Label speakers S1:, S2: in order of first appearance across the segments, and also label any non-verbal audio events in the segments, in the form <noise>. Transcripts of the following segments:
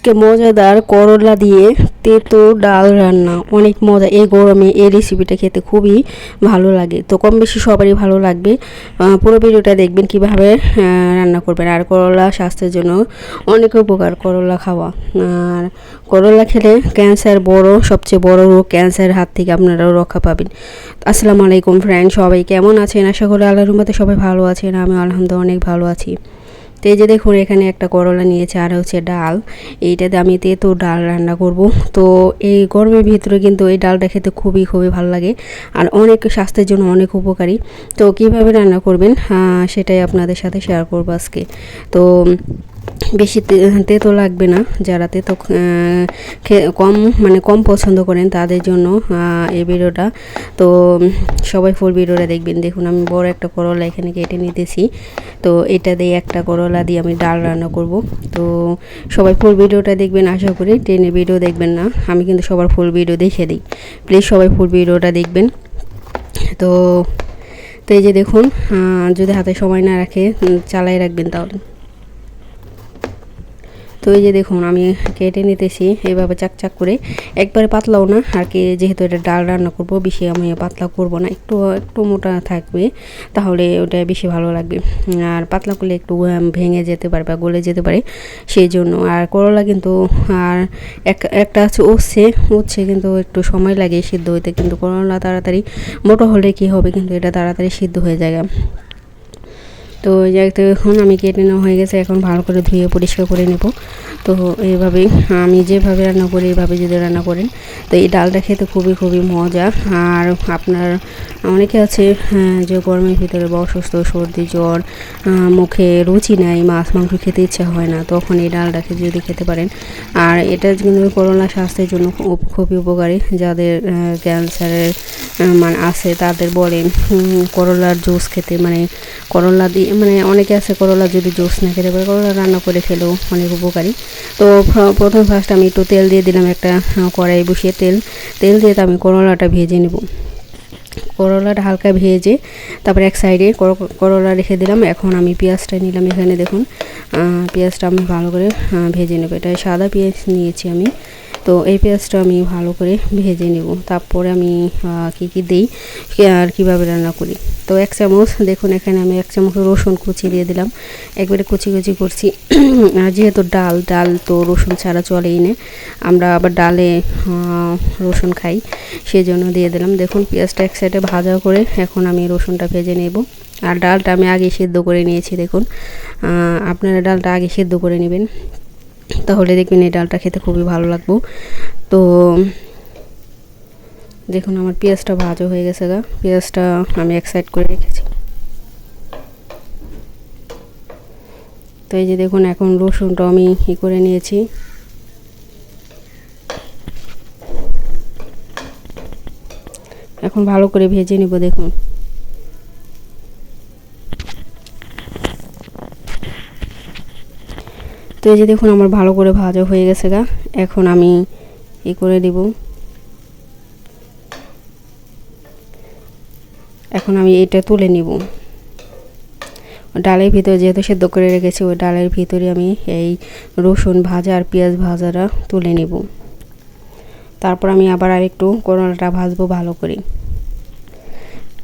S1: আজকে মজাদার করলা দিয়ে তেতো ডাল রান্না। অনেক মজা। এই গরমে এই রেসিপিটা খেতে খুবই ভালো লাগে। তো কম বেশি সবারই ভালো লাগবে। পুরো ভিডিওটা দেখবেন কীভাবে রান্না করবেন। আর করলা স্বাস্থ্যের জন্য অনেক উপকার করলা খাওয়া। আর করলা খেলে ক্যান্সার বড়, সবচেয়ে বড় রোগ ক্যান্সারের হাত থেকে আপনারাও রক্ষা পাবেন। আসসালামু আলাইকুম ফ্রেন্ড সবাই কেমন আছেন? আশা করি আল্লাহর রহমতে সবাই ভালো আছেন। আমি আলহামদুলিল্লাহ অনেক ভালো আছি। তো এই যে দেখুন, এখানে একটা করলা নিয়েছে আর হচ্ছে ডাল। এইটাতে আমি তেতো ডাল রান্না করব। তো এই গরমের ভিতরে কিন্তু এই ডালটা খেতে খুবই খুবই ভালো লাগে আর অনেক স্বাস্থ্যের জন্য অনেক উপকারী। তো কীভাবে রান্না করবেন? সেটাই আপনাদের সাথে শেয়ার করব আজকে। তো বেশি তেতো লাগবে না যারা তেতো কম মানে কম পছন্দ করেন তাদের জন্য এই ভিডিওটা। তো সবাই ফুল ভিডিওটা দেখবেন। দেখুন, আমি বড় একটা করলা এখানে কেটে নিতেছি। তো এটা দিয়ে একটা করলা দিয়ে আমি ডাল রান্না করব। তো সবাই ফুল ভিডিওটা দেখবেন, আশা করি। ট্রেনের ভিডিও দেখবেন না। আমি কিন্তু সবার ফুল ভিডিও দেখে দিই। প্লিজ সবাই ফুল ভিডিওটা দেখবেন। তো তো এই যে দেখুন যদি হাতে সময় না রাখে চালাই রাখবেন তাহলে। তো এই যে দেখুন, আমি কেটে নিতেছি, এভাবে চাক চাক করে। একবারে পাতলাও না, আর কি যেহেতু এটা ডাল রান্না করব, বেশি আমি পাতলা করব না, একটু একটু মোটা থাকবে, তাহলে ওটা বেশি ভালো লাগবে। আর পাতলা করলে একটু ভেঙে যেতে পারে বা গলে যেতে পারে সেই জন্য আর করলা কিন্তু, আর এক, একটা আছে উচ্ছে উচ্ছে কিন্তু একটু সময় লাগে সিদ্ধ হইতে, কিন্তু করলা তাড়াতাড়ি মোটো হলে কি হবে, কিন্তু এটা তাড়াতাড়ি সিদ্ধ হয়ে যায় তো যাই তো এখন আমি কেটে নেওয়া হয়ে গেছে এখন ভালো করে ধুয়ে পরিষ্কার করে নেব। তো এইভাবেই আমি যেভাবে রান্না করি এইভাবে যদি রান্না করেন তো এই ডালটা খেতে খুবই খুবই মজা। আর আপনার অনেকে আছে হ্যাঁ, যে গরমের ভিতরে বা অসুস্থ সর্দি জ্বর মুখে রুচি নেয় মাছ মাংস খেতে ইচ্ছা হয় না তখন এই ডালটাকে যদি খেতে পারেন। আর এটা কিন্তু করোনা স্বাস্থ্যের জন্য খুবই উপকারী যাদের ক্যান্সারের মানে আছে, তাদের বলেন করলার জুস খেতে মানে করলা দিয়ে মানে অনেকে আছে করলা যদি জুস না খেতে পারে, করলা রান্না করে খেলেও অনেক উপকারী। তো প্রথম ফার্স্ট আমি একটু তেল দিয়ে দিলাম একটা কড়াই বসিয়ে তেল। তেল দিয়ে তো আমি করলাটা ভেজে নেব। করলাটা হালকা ভেজে, তারপরে এক সাইডে কর- করলা রেখে দিলাম। এখন আমি পেঁয়াজটা নিলাম এখানে, দেখুন। পেঁয়াজটা আমি ভালো করে ভেজে নেব। এটা সাদা পেঁয়াজ নিয়েছি আমি। তো এই পেঁয়াজটা আমি ভালো করে ভেজে নেব। তারপরে আমি কি কি দিই আর কীভাবে রান্না করি। তো এক চামচ, দেখুন এখানে আমি এক চামচ রসুন কুচি দিয়ে দিলাম। একবারে কুচি কুচি করছি। <clears throat> যেহেতু ডাল ডাল তো রসুন ছাড়া চলেই না, আমরা আবার ডালে রসুন খাই সেই জন্য দিয়ে দিলাম। দেখুন পেঁয়াজটা এক সাইডে ভাজা করে এখন আমি রসুনটা ভেজে নেব। আর ডালটা আমি আগে সেদ্ধ করে নিয়েছি, দেখুন। আপনারা ডালটা আগে সেদ্ধ করে নেবেন। তাহলে দেখবেন এই ডালটা খেতে খুবই ভালো লাগবো। তো, দেখুন আমার পেঁয়াজটা ভাজা হয়ে গেছে গা। পেঁয়াজটা আমি এক সাইড করে রেখেছি। তো এই যে দেখুন, এখন রসুনটা আমি ই করে নিয়েছি। এখন ভালো করে ভেজে নিব দেখুন। তো এই যে দেখুন আমার ভালো করে ভাজা হয়ে গেছে গা। এখন আমি ই করে দিব। এখন আমি এটা তুলে নিব। ডালের ভিতরে যেহেতু সেদ্ধ করে রেখেছি, ওই ডালের ভিতরে আমি এই রসুন ভাজা আর পেঁয়াজ ভাজাটা তুলে নিব। তারপর আমি আবার আরেকটু করলাটা ভাজবো ভালো করে।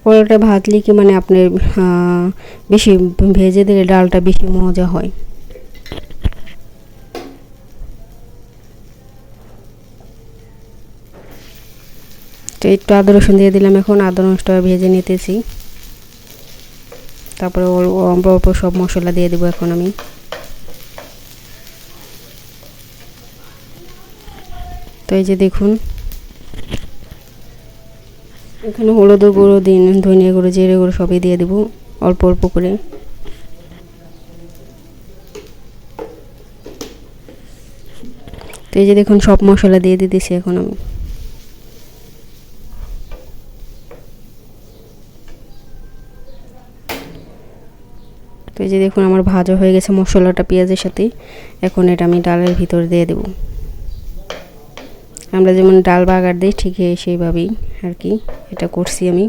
S1: করলাটা ভাজলে কি মানে আপনার বেশি ভেজে দিলে ডালটা বেশি মজা হয়। তো একটু আদা রসুন দিয়ে দিলাম। এখন আদা রসুনটা ভেজে নিতেছি। তারপরে অল- অল্প অল্প সব মশলা দিয়ে দেবো এখন আমি। তো এই যে দেখুন। এখানে হলুদ গুঁড়ো, দিন, ধনিয়া গুঁড়ো, জিরে গুঁড়ো সবই দিয়ে দেবো অল্প অল্প করে। তো এই যে দেখুন সব মশলা দিয়ে দিতেছি এখন আমি। এই যে দেখুন আমার ভাজা হয়ে গেছে মশলাটা পেঁয়াজের সাথে। এখন এটা আমি ডালের ভিতর দিয়ে দেব। আমরা যেমন ডাল বাগার দিই, ঠিক সেইভাবেই আর কি। এটা করছি আমি।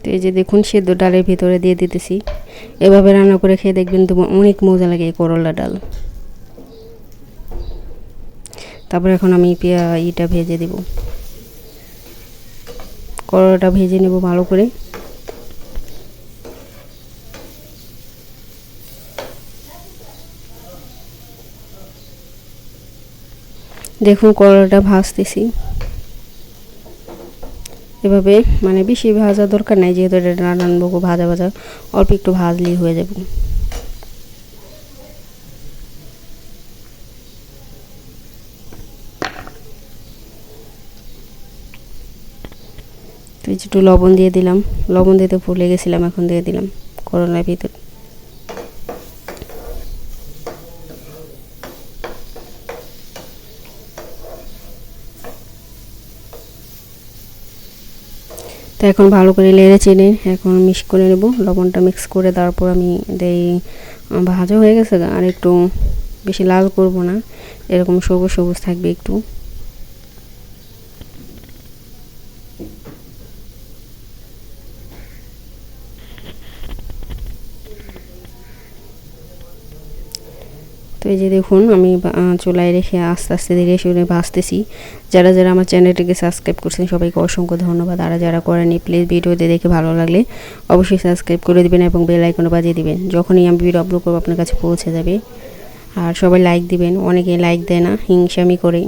S1: তো এই যে দেখুন সেদ্ধ ডালের ভিতরে দিয়ে দিতেছি। এভাবে রান্না করে খেয়ে দেখবেন তো অনেক মজা লাগে এই করলা ডাল। তারপর এখন আমি পেঁয়া ইটা ভেজে দেব। করলাটা ভেজে নেব ভালো করে। দেখুন করলাটা ভাজতেছি। এভাবে মানে বেশি ভাজা দরকার নাই, যেহেতু এটা রান্নাবো ভাজা ভাজা, অল্প একটু ভাজলেই হয়ে যাবে। একটু লবণ দিয়ে দিলাম। লবণ দিতে ভুলে গেছিলাম, এখন দিয়ে দিলাম করোনার ভিতর। তো এখন ভালো করে লেড়ে চেনে এখন মিক্স করে নেব। লবণটা মিক্স করে তারপর আমি দেই ভাজা হয়ে গেছে আর একটু বেশি লাল করব না। এরকম সবুজ সবুজ থাকবে একটু। তো এই যে দেখুন, আমি চুলায় রেখে আস্তে আস্তে ধীরে সুরে ভাসতেছি। যারা যারা আমার চ্যানেলটিকে সাবস্ক্রাইব করছেন, সবাইকে অসংখ্য ধন্যবাদ। আর যারা করেনি প্লিজ ভিডিওতে দেখে ভালো লাগলে অবশ্যই সাবস্ক্রাইব করে দিবেন এবং বেল আইকনে বাজিয়ে দিবেন। যখনই আমি ভিডিও আপলোড করব, আপনার কাছে পৌঁছে যাবে। আর সবাই লাইক দিবেন। অনেকে লাইক দেয় না, হিংসামি করে।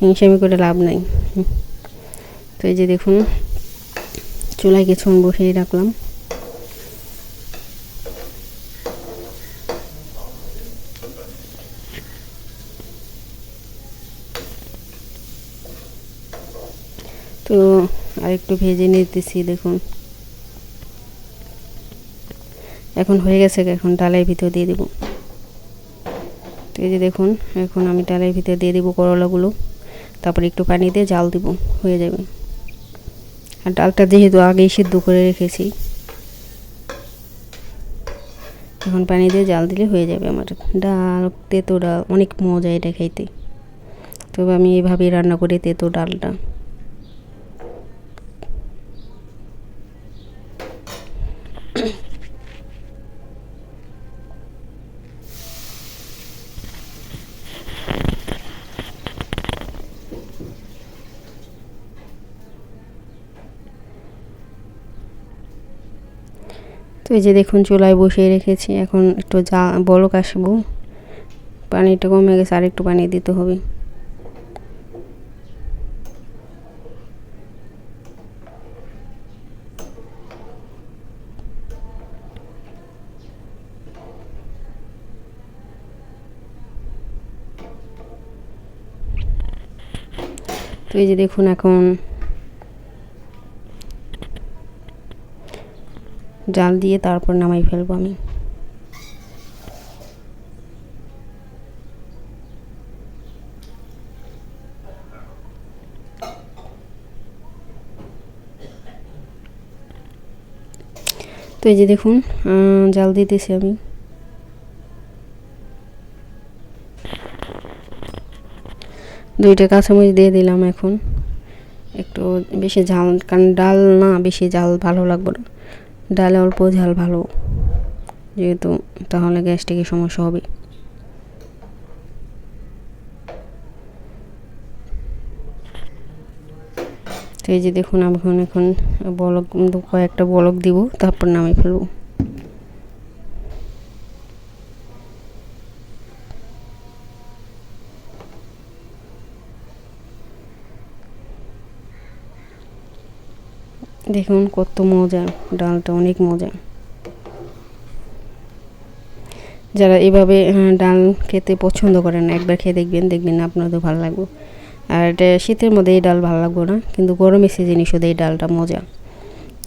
S1: হিংসামি করে লাভ নাই। তো এই যে দেখুন, চুলায় কিছুক্ষণ বসিয়ে রাখলাম। তো আর একটু ভেজে নিতেছি, দেখুন। এখন হয়ে গেছে, এখন ডালের ভিতর দিয়ে দেবো। তো এই যে দেখুন, এখন আমি ডালের ভিতরে দিয়ে দেবো করলাগুলো। তারপর একটু পানি দিয়ে জাল দিব, হয়ে যাবে। আর ডালটা যেহেতু আগেই সিদ্ধ করে রেখেছি, এখন পানি দিয়ে জাল দিলে হয়ে যাবে আমার ডাল, তেতো ডাল, অনেক মজা এটা খাইতে তবে আমি এইভাবেই রান্না করি তেতো ডালটা। তো এই যে দেখুন, চুলায় বসিয়ে রেখেছি। এখন একটু যা বলক আসব। পানিটা কমে গেছে, আর একটু পানি দিতে হবে। তো এই যে দেখুন, এখন জাল দিয়ে তারপর নামাই ফেলব আমি। তো এই যে দেখুন জাল দিতেছি আমি। দুইটা কাঁচামরিচ দিয়ে দিলাম এখন। একটু বেশি ঝাল, কারণ ডাল না, বেশি ঝাল ভালো লাগবে না। ডালে অল্প ঝাল ভালো। যেহেতু তাহলে গ্যাসটিকে সমস্যা হবে। এই যে দেখুন, আমি এখন এখন বলক, কয়েকটা বলক দিব, তারপর নামিয়ে ফেলব। দেখুন কত মজা, ডালটা অনেক মজা। যারা এভাবে ডাল খেতে পছন্দ করেন একবার খেয়ে দেখবেন দেখবেন না আপনাদের ভালো লাগবে। আর এটা শীতের মধ্যে এই ডাল ভালো লাগবে না, কিন্তু গরমের সিজনে শুধু এই ডালটা মজা।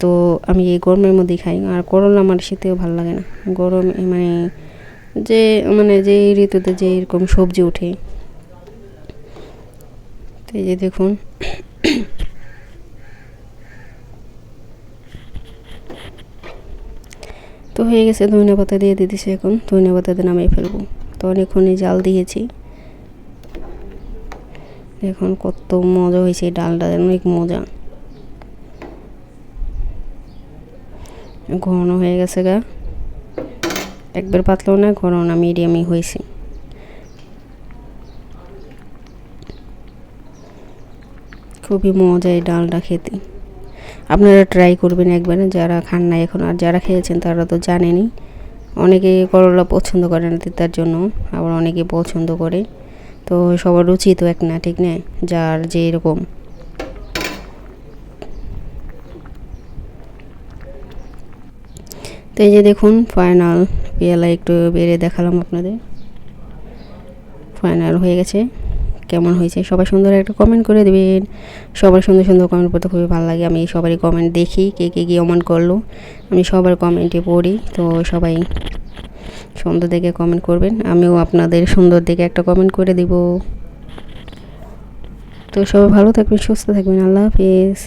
S1: তো আমি এই গরমের মধ্যেই খাই, আর করলা আমার শীতেও ভালো লাগে না। গরম মানে যে মানে যে ঋতুতে যে এরকম সবজি ওঠে তো এই যে দেখুন হয়ে গেছে, ধনিয়া পাতা দিয়ে দিতেছি এখন। ধনিয়া পাতাতে নামিয়ে ফেলব। তো অনেকক্ষণই জাল দিয়েছি। এখন কত মজা হয়েছে ডালটা, অনেক মজা। ঘন হয়ে গেছে গা। একবার পাতলাও না, ঘন না মিডিয়ামই হয়েছে। খুবই মজা এই ডালটা খেতে। আপনারা ট্রাই করবেন একবার, যারা খান না এখন আর যারা খেয়েছেন তারা তো জানেনই। অনেকে করলা পছন্দ করে না তার জন্য, আবার অনেকে পছন্দ করে। তো সবার রুচি তো এক না, ঠিক না? যার যে এরকম। তো এই যে দেখুন ফাইনাল পেয়ালা একটু বেড়ে দেখালাম আপনাদের। ফাইনাল হয়ে গেছে। কেমন হয়েছে, সবাই সুন্দর একটা কমেন্ট করে দেবেন। সবার সুন্দর সুন্দর কমেন্ট পড়তে খুবই ভালো লাগে। আমি সবারই কমেন্ট দেখি কে কে কী অমন করল। আমি সবার কমেন্টে পড়ি, তো সবাই সুন্দর দেখে কমেন্ট করবেন। আমিও আপনাদের সুন্দর দেখে একটা কমেন্ট করে দিব। তো সবাই ভালো থাকবেন, সুস্থ থাকবেন। আল্লাহ হাফিজ।